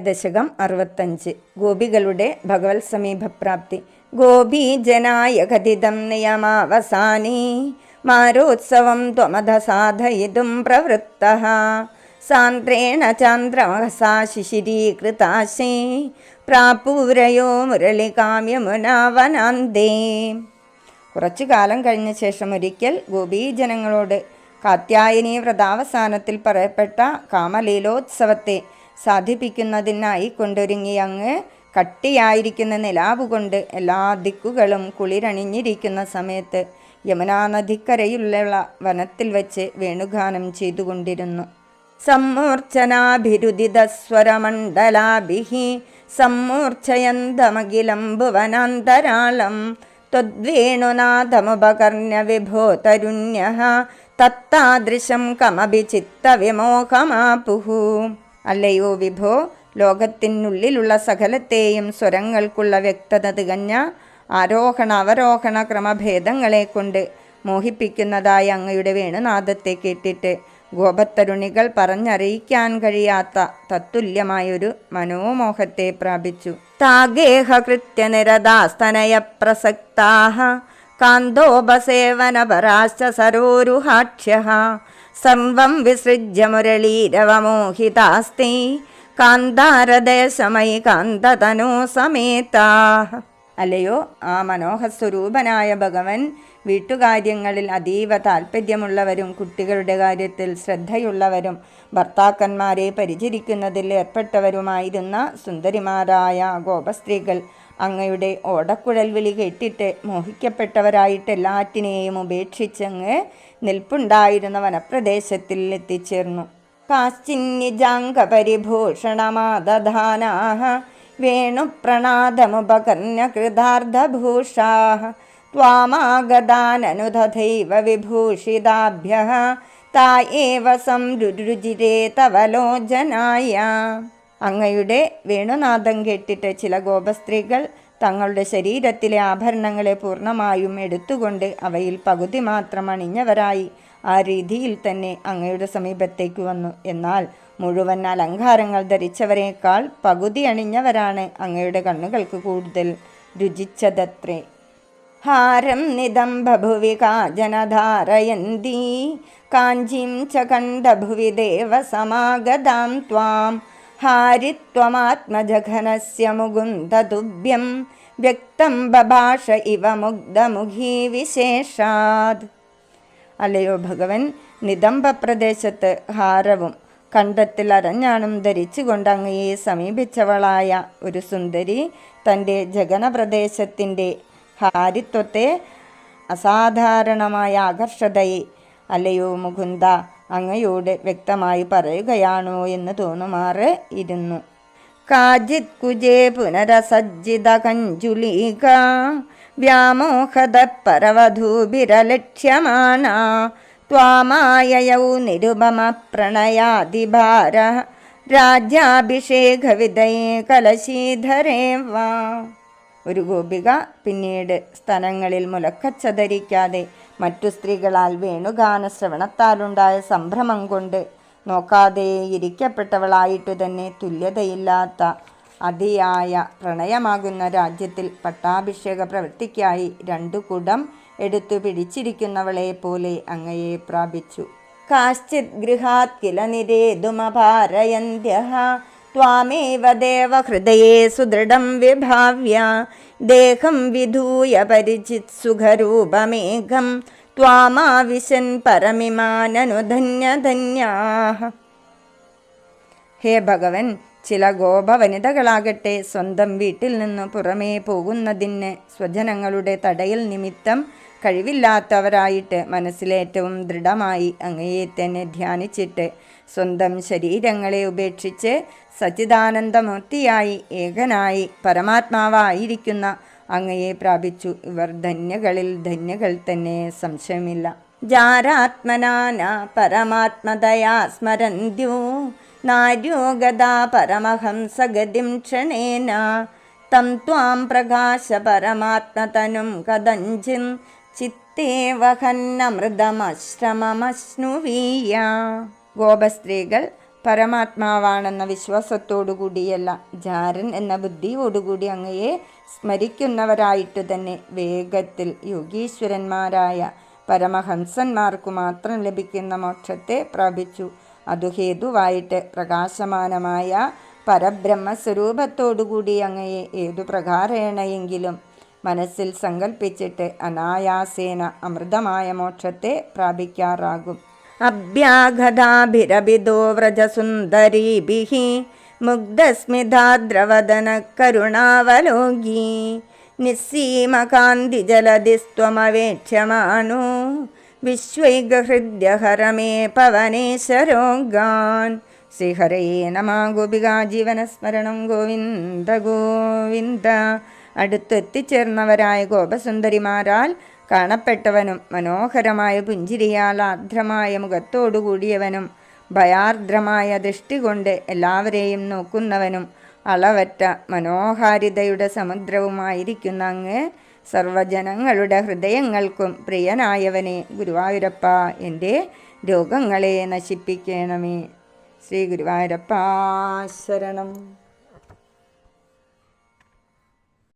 ദശകം അറുപത്തഞ്ച്. ഗോപികളുടെ ഭഗവത് സമീപപ്രാപ്തി ഗോപീജനായ കഥിതം നിയമാവസാനേ. മാരോത്സവം ത്വമധ സാധയിതും പ്രവൃത്ത. സാന്ദ്രേണ ചാന്ദ്രമഹസാ ശിശിരീകൃതാശേ. പ്രാപൂരയോ മുരളികാമ്യമുനാവനാന്തേ. കുറച്ചു കാലം കഴിഞ്ഞ ശേഷം ഒരിക്കൽ ഗോപീജനങ്ങളോട് കാത്യായനി വ്രതാവസാനത്തിൽ പറയപ്പെട്ട കാമലീലോത്സവത്തെ സാധിപ്പിക്കുന്നതിനായി കൊണ്ടൊരുങ്ങി അങ്ങ് കട്ടിയായിരിക്കുന്ന നിലാവ് കൊണ്ട് എല്ലാ ദിക്കുകളും കുളിരണിഞ്ഞിരിക്കുന്ന സമയത്ത് യമുനാനദിക്കരയിലുള്ള വനത്തിൽ വെച്ച് വേണുഗാനം ചെയ്തുകൊണ്ടിരുന്നു. സമ്മൂർച്ഛനാഭിരുദിതസ്വരമണ്ഡലാഭിഹി സമ്മൂർച്ഛയന്തമഖിലം ഭുവനാന്തരാളം ത്വദ്വേണുനാഥമുപകർണ്യ വിഭോ തരുണ്യ തത്താദൃശം കമഭിചിത്തവിമോഹമാപുഃ അല്ലയോ വിഭോ? ലോകത്തിനുള്ളിലുള്ള സകലത്തെയും സ്വരങ്ങൾക്കുള്ള വ്യക്തത തികഞ്ഞ ആരോഹണ അവരോഹണ ക്രമഭേദങ്ങളെ കൊണ്ട് മോഹിപ്പിക്കുന്നതായി അങ്ങയുടെ വേണുനാദത്തെ കേട്ടിട്ട് ഗോപത്തരുണികൾ പറഞ്ഞറിയിക്കാൻ കഴിയാത്ത തത്തുല്യമായൊരു മനോമോഹത്തെ പ്രാപിച്ചു. താഗേഹ കൃത്യനിരതാസ്തനയ പ്രസക്താഹ കാന്തോപസേവനപരാശ്ച സരോരുഹാക്ഷ്യ സർവം വിസൃജ്യ മുരളീരവമോഹിതാസ്തി കാന്താരദേശമയി കാന്തതനോ സമേതാ. അല്ലയോ ആ മനോഹസ്വരൂപനായ ഭഗവൻ വീട്ടുകാര്യങ്ങളിൽ അതീവ താല്പര്യമുള്ളവരും കുട്ടികളുടെ കാര്യത്തിൽ ശ്രദ്ധയുള്ളവരും ഭർത്താക്കന്മാരെ പരിചരിക്കുന്നതിൽ ഏർപ്പെട്ടവരുമായിരുന്ന സുന്ദരിമാരായ ഗോപസ്ത്രീകൾ അങ്ങയുടെ ഓടക്കുഴൽ വിളി കേട്ടിട്ട് മോഹിക്കപ്പെട്ടവരായിട്ട് എല്ലാറ്റിനെയും ഉപേക്ഷിച്ചങ്ങ് നിൽപ്പുണ്ടായിരുന്ന വനപ്രദേശത്തിൽ എത്തിച്ചേർന്നു കാശ്ചിന്യജാംഗപരിഭൂഷണമാദധാനാः വേണുപ്രണാദമുപകർണ്യകൃതാർദ്ധഭൂഷാः त्वामागदाननुदधैव विभूषिताभ्यः ता एव സംരുചിരേ തവ ലോചനായ അങ്ങയുടെ വേണുനാഥം കേട്ടിട്ട് ചില ഗോപസ്ത്രീകൾ തങ്ങളുടെ ശരീരത്തിലെ ആഭരണങ്ങളെ പൂർണമായും എടുത്തുകൊണ്ട് അവയിൽ പകുതി മാത്രം അണിഞ്ഞവരായി ആ രീതിയിൽ തന്നെ അങ്ങയുടെ സമീപത്തേക്ക് വന്നു. എന്നാൽ മുഴുവൻ അലങ്കാരങ്ങൾ ധരിച്ചവരേക്കാൾ പകുതി അണിഞ്ഞവരാണ് അങ്ങയുടെ കണ്ണുകൾക്ക് കൂടുതൽ രുചിച്ചതത്രേ. ഹാരം നിദംബഭുവി കാജനധാരയന്തീ കാഞ്ചീം ച ദേവസമാഗതാം ത്വാം. ഹാരിത്വമാത്മജഘനസ്യ മുകുന്ദതുഭ്യം വ്യക്തം ബഭാഷ ഇവ മുഗ്ധമുഖീ വിശേഷാത് അല്ലയോ ഭഗവൻ നിദംബ പ്രദേശത്ത് ഹാരവും കണ്ടത്തിൽ അരഞ്ഞാണും ധരിച്ചുകൊണ്ട് അങ്ങയെ സമീപിച്ചവളായ ഒരു സുന്ദരി തന്റെ ജഗനപ്രദേശത്തിന്റെ ഹാരിത്വത്തെ അസാധാരണമായ ആകർഷതയെ അല്ലയോ മുകുന്ദ അങ്ങയോട് വ്യക്തമായി പറയുകയാണോ എന്ന് തോന്നുമാറ് ഇരുന്നു. കാജിത് കുജേ പുനരസജ്ജിത കഞ്ജുലീക വ്യാമോഹത പരവധൂഭിരലക്ഷ്യമാണ ത്വാമായയൗ നിരുപമ പ്രണയാതിഭാര രാജ്യാഭിഷേകവിധയേ കലശീധരേ വാ. ഒരു ഗോപിക പിന്നീട് സ്ഥലങ്ങളിൽ മുലക്കച്ചതരിക്കാതെ മറ്റു സ്ത്രീകളാൽ വേണുഗാന ശ്രവണത്താലുണ്ടായ സംഭ്രമം കൊണ്ട് നോക്കാതെ ഇരിക്കപ്പെട്ടവളായിട്ടു തന്നെ തുല്യതയില്ലാത്ത അതിയായ പ്രണയമാകുന്ന രാജ്യത്തിൽ പട്ടാഭിഷേക പ്രവൃത്തിക്കായി രണ്ടു കുടം എടുത്തു പിടിച്ചിരിക്കുന്നവളെ പോലെ അങ്ങയെ പ്രാപിച്ചു. കാശ്ചിത് ഗൃഹാത് കില നിരേതുമപാരയന്ത്യ ത്വാമേവ ദേവഹൃദയേ സുദൃഢം വിഭാവ്യ. ദേഹം വിധൂയ പരിചിത് സുഖരൂപമേഘം. ത്വാമാവിശൻ പരമിമാനനുധന്യധന്യാഹ. ഹേ ഭഗവൻ ചില ഗോപവനിതകളാകട്ടെ സ്വന്തം വീട്ടിൽ നിന്ന് പുറമേ പോകുന്നതിന് സ്വജനങ്ങളുടെ തടയൽ നിമിത്തം കഴിവില്ലാത്തവരായിട്ട് മനസ്സിലേറ്റവും ദൃഢമായി അങ്ങയെ തന്നെ ധ്യാനിച്ചിട്ട് സ്വന്തം ശരീരങ്ങളെ ഉപേക്ഷിച്ച് സച്ചിദാനന്ദമൂർത്തിയായി ഏകനായി പരമാത്മാവായിരിക്കുന്ന അങ്ങയെ പ്രാപിച്ചു. ഇവർ ധന്യകളിൽ ധന്യകൾ തന്നെ സംശയമില്ല. ജാരാത്മനാന പരമാത്മതയാ സ്മരന്ത്യോ നാര്യോ ഗതാ പരമഹംസഗതിം ക്ഷണേന. തം ത്വാം പ്രകാശ പരമാത്മതനും കദഞ്ചിം ചിത്തേ വഹന്നമൃതമശ്രമമശ്നുവീയ ഗോപസ്ത്രീകൾ പരമാത്മാവാണെന്ന വിശ്വാസത്തോടുകൂടിയല്ല ജാരൻ എന്ന ബുദ്ധിയോടുകൂടി അങ്ങയെ സ്മരിക്കുന്നവരായിട്ട് തന്നെ വേഗത്തിൽ യോഗീശ്വരന്മാരായ പരമഹംസന്മാർക്കു മാത്രം ലഭിക്കുന്ന മോക്ഷത്തെ പ്രാപിച്ചു. അതു ഹേതുവായിട്ട് പ്രകാശമാനമായ പരബ്രഹ്മസ്വരൂപത്തോടുകൂടി അങ്ങയെ ഏതു പ്രകാരേണയെങ്കിലും മനസ്സിൽ സങ്കല്പിച്ചിട്ട് അനായാസേന അമൃതമായ മോക്ഷത്തെ പ്രാപിക്കാറാകും. അഭ്യാഗതാഭിരഭിതോ വ്രജസുന്ദരീഭിः കരുണാവലോകി നിസ്സീമകാന്തിജലദിസ്ത്വമവേക്ഷ്യമാണോ വിശ്വൈകഹൃദ്യഹരമേ പവനേശരോഗാൻ ശ്രീഹരേ നമ ഗോപികാ ജീവനസ്മരണം ഗോവിന്ദ ഗോവിന്ദ. അടുത്തെത്തിച്ചേർന്നവരായ ഗോപസുന്ദരിമാരാൽ കാണപ്പെട്ടവനും മനോഹരമായ പുഞ്ചിരിയാൽ ആർദ്രമായ മുഖത്തോടുകൂടിയവനും ഭയാർദ്രമായ ദൃഷ്ടി കൊണ്ട് എല്ലാവരെയും നോക്കുന്നവനും അളവറ്റ മനോഹാരിതയുടെ സമുദ്രവുമായിരിക്കുന്ന അങ്ങ് സർവജനങ്ങളുടെ ഹൃദയങ്ങൾക്കും പ്രിയനായവനെ ഗുരുവായൂരപ്പ എന്റെ രോഗങ്ങളെ നശിപ്പിക്കണമേ. ശ്രീ ഗുരുവായൂരപ്പ ശരണം.